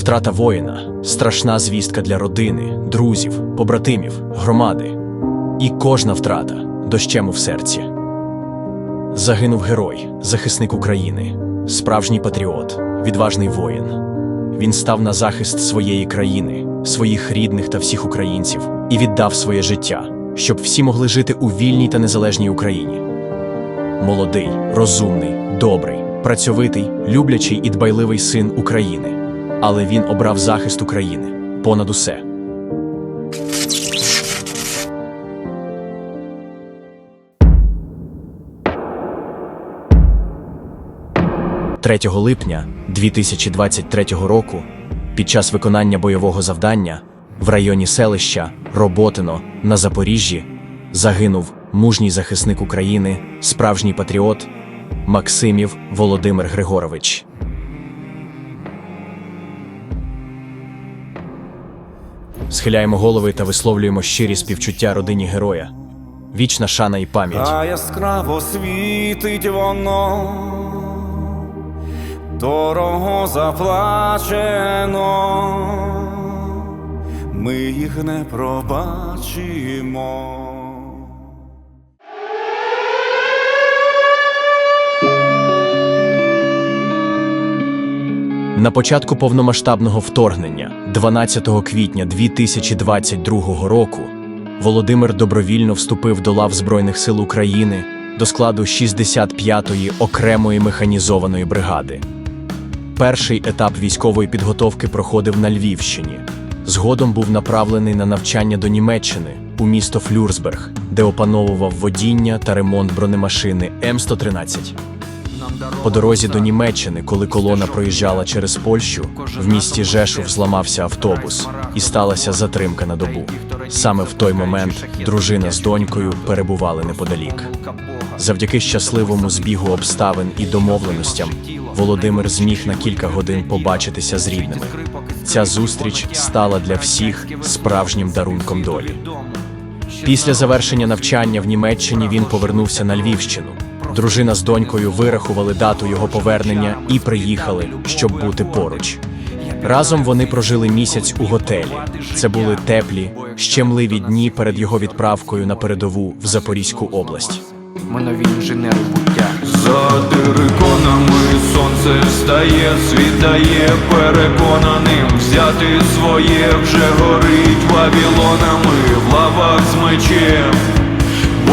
Втрата воїна страшна звістка для родини, друзів, побратимів, громади. І кожна втрата дощем у серці. Загинув герой, захисник України, справжній патріот, відважний воїн. Він став на захист своєї країни, своїх рідних та всіх українців і віддав своє життя, щоб всі могли жити у вільній та незалежній Україні. Молодий, розумний, добрий, працьовитий, люблячий і дбайливий син України. Але він обрав захист України понад усе. – 3 липня 2023 року під час виконання бойового завдання в районі селища Роботино на Запоріжжі загинув мужній захисник України, справжній патріот Максимів Володимир Григорович. Схиляємо голови та висловлюємо щирі співчуття родині героя. Вічна шана і пам'ять. А яскраво світить воно, дорого заплачено, ми їх не пробачимо. На початку повномасштабного вторгнення, 12 квітня 2022 року, Володимир добровільно вступив до лав Збройних сил України до складу 65-ї окремої механізованої бригади. Перший етап військової підготовки проходив на Львівщині. Згодом був направлений на навчання до Німеччини у місто Флюрсберг, де опановував водіння та ремонт бронемашини М113. По дорозі до Німеччини, коли колона проїжджала через Польщу, в місті Жешув зламався автобус і сталася затримка на добу. Саме в той момент дружина з донькою перебували неподалік. Завдяки щасливому збігу обставин і домовленостям Володимир зміг на кілька годин побачитися з рідними. Ця зустріч стала для всіх справжнім дарунком долі. Після завершення навчання в Німеччині він повернувся на Львівщину. Дружина з донькою вирахували дату його повернення і приїхали, щоб бути поруч. Разом вони прожили місяць у готелі. Це були теплі, щемливі дні перед його відправкою на передову в Запорізьку область. Ми нові інженери буття. За териконами сонце встає, світає переконаним взяти своє вже горить вавілонами в лавах з мечем,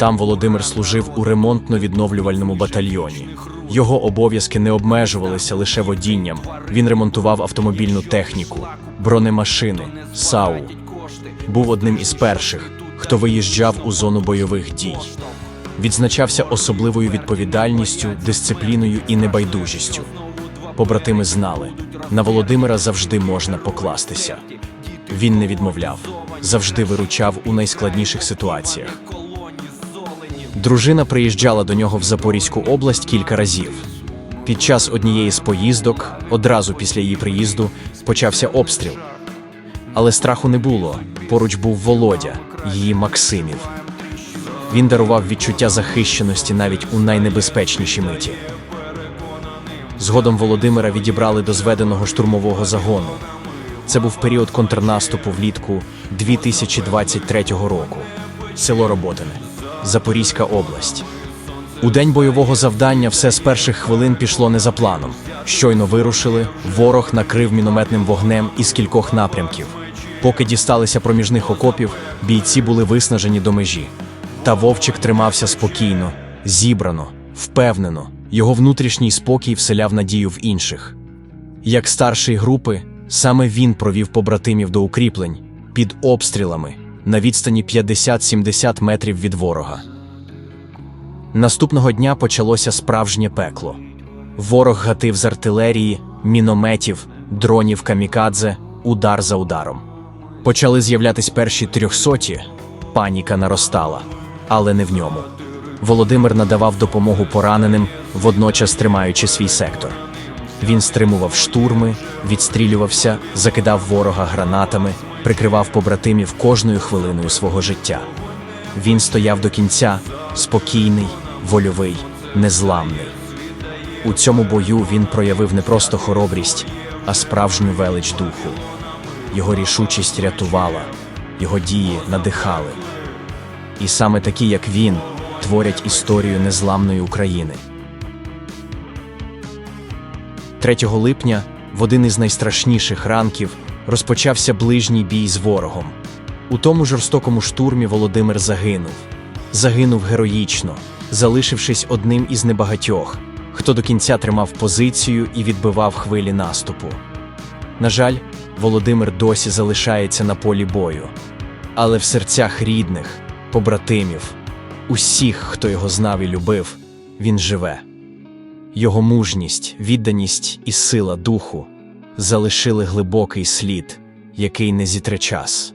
Там Володимир служив у ремонтно-відновлювальному батальйоні. Його обов'язки не обмежувалися лише водінням. Він ремонтував автомобільну техніку, бронемашини, САУ. Був одним із перших, хто виїжджав у зону бойових дій. Відзначався особливою відповідальністю, дисципліною і небайдужістю. Побратими знали, на Володимира завжди можна покластися. Він не відмовляв, завжди виручав у найскладніших ситуаціях. Дружина приїжджала до нього в Запорізьку область кілька разів. Під час однієї з поїздок, одразу після її приїзду, почався обстріл. Але страху не було. Поруч був Володя, її Максимів. Він дарував відчуття захищеності навіть у найнебезпечніші миті. Згодом Володимира відібрали до зведеного штурмового загону. Це був період контрнаступу влітку 2023 року. Село Роботине, Запорізька область. У день бойового завдання все з перших хвилин пішло не за планом. Щойно вирушили, ворог накрив мінометним вогнем із кількох напрямків. Поки дісталися проміжних окопів, бійці були виснажені до межі. Та Вовчик тримався спокійно, зібрано, впевнено. Його внутрішній спокій вселяв надію в інших. Як старший групи, саме він провів побратимів до укріплень під обстрілами на відстані 50-70 метрів від ворога. Наступного дня почалося справжнє пекло. Ворог гатив з артилерії, мінометів, дронів камікадзе, удар за ударом. Почали з'являтись перші трьохсоті, паніка наростала, але не в ньому. Володимир надавав допомогу пораненим, водночас тримаючи свій сектор. Він стримував штурми, відстрілювався, закидав ворога гранатами, прикривав побратимів кожною хвилиною свого життя. Він стояв до кінця, спокійний, вольовий, незламний. У цьому бою він проявив не просто хоробрість, а справжню велич духу. Його рішучість рятувала, його дії надихали. І саме такі, як він, творять історію незламної України. 3 липня, в один із найстрашніших ранків, розпочався ближній бій з ворогом. У тому жорстокому штурмі Володимир загинув. Загинув героїчно, залишившись одним із небагатьох, хто до кінця тримав позицію і відбивав хвилі наступу. На жаль, Володимир досі залишається на полі бою, але в серцях рідних, побратимів, усіх, хто його знав і любив, він живе. Його мужність, відданість і сила духу залишили глибокий слід, який не зітре час.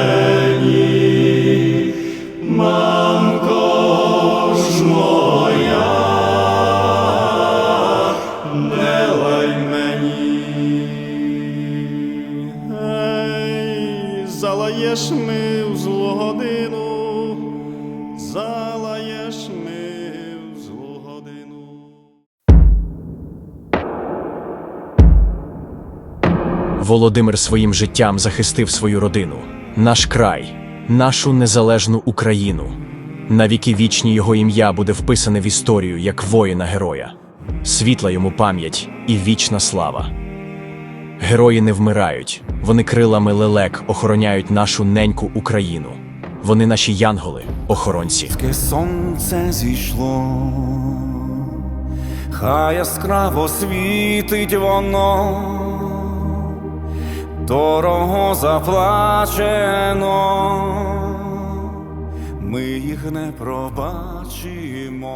Володимир своїм життям захистив свою родину, наш край, нашу незалежну Україну. Навіки вічні його ім'я буде вписане в історію як воїна-героя. Світла йому пам'ять і вічна слава. Герої не вмирають, вони крилами лелек охороняють нашу неньку Україну. Вони наші янголи, охоронці. Сонце зійшло, хай яскраво світить воно, дорого заплачено, ми їх не пробачимо.